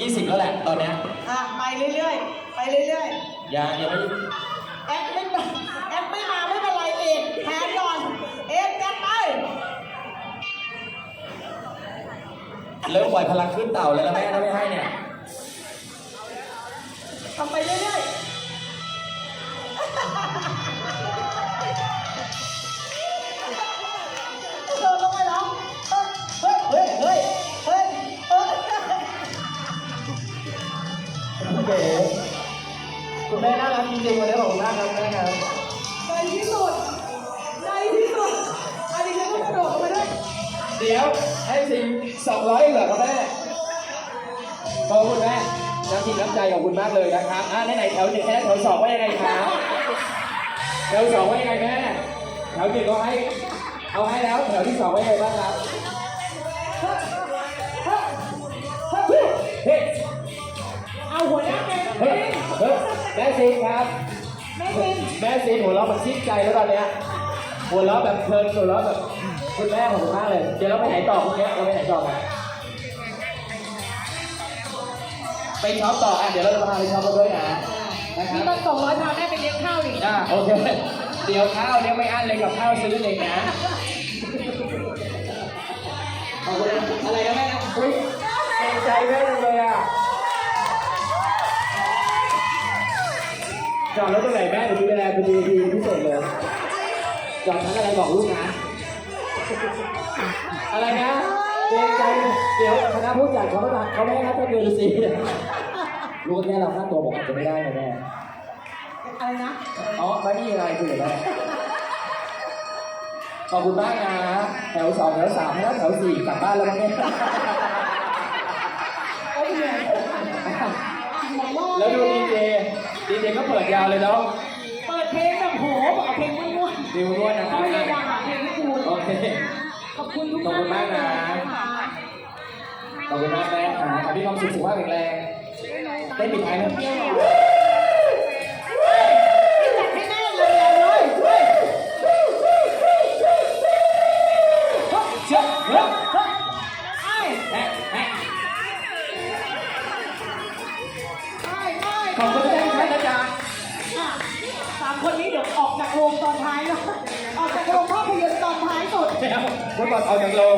ยี่สิบแล้วแหละตอนเนี้ยอะไปเรื่อยๆ ไปเรื่อยยังยังไม่ๆแอปไม่มาแอปไม่มาไม่เป็นไรเอกแทนก่อน เอกจัดไป เริ่มปล่อยพลังขึ้นเต่าแล้วนะแม่ถ้าไม่ให้เนี่ย ทำไปเรื่ โอเคคุณแม่น่ารักจริงๆวันนี้ขอบคุณมากครับแม่ครับในที่สุดในที่สุดอันนี้ฉันก็กระโดดลงไปด้วยเดี๋ยวให้สิงสองร้อยเหรอครับแม่ขอบคุณแม่น้ำจิตน้ำใจขอบคุณมากเลยนะครับอะไหนๆแถวหนึ่งแค่แถวสองว่ายังไงครับแถวสองว่ายังไงแม่แถวหนึ่งก็ให้เอาให้แล้วแถวที่สองว่ายังไงบ้างครับ เฮ้ยแม่ซีครับ แม่เป็นแม่ซีหัวเราะมันชิดใจแล้วตอนเนี้ยหัวเราะแบบเพลินหัวเราะแบบคุณแม่ของคุณมากเลย เดี๋ยวเราไปไหนต่อคุณเนี้ยเราไปไหนต่อกันไปช็อปต่ออะเดี๋ยวเราจะพาไปช็อปกันด้วยนะนะคนี่รับต้องสองร้อยพาแม่ไปเลี้ยงข้าวอีกอ่าโอเคเดี๋ยวข้าวเลี้ยงไม่อั้นเลยกับข้าวซื้อเองนะขอบคุณนะอะไรนะแม่นะอุ้ยเกรงใจแม่จังเลย จอดรถตรงไหนแม่เดี๋ยวดูแลเป็นดีดีพิเศษเลยจอดชั้นอะไรบอกลูกนะ อะไรนะเกรงใจเดี๋ยวคณะผู้จัดเขาไม่เขาไม่ให้นับเป็นเงินสิลูกแค่เราค่าตัวบอกอาจจะไม่ได้นะแม่อะไรนะ อ๋อไม่มีอะไรคืออะไรขอบคุณมากนะแถวสองแถวสามแล้วแถวสี่กลับบ้านแล้วมั้งเนี่ยโอ้ยเหนื่อยหมอว่าแล้วดู ดีเจดีเจก็เปิดยาวเลยเนาะเปิดเพลงแบบโหเอาเพลงม้วนดิวด้วยนะๆครัก็บพยายามหาเพลงให้คุณโอเค ขอบคุณทุกขอบคุณมากนะขอบคุณมากแม่ครับขอให้มีความสุขสุขภาพแข็งแรงได้ปิดท้ายนะจัดให้แม่เลยเลยเฮ้ยเชื่อเฮ้ยไอ้แอะแอะไอ้ไอ้ขอบคุณที่ให้นะจ๊ะอะ สามคนนี้เดี๋ยวออกจากโรงตอนท้ายแล้วออกจากโรงภาพยนตร์ตอนท้ายสุดเดี๋ยวเมื่อก่อนเอาจากโรง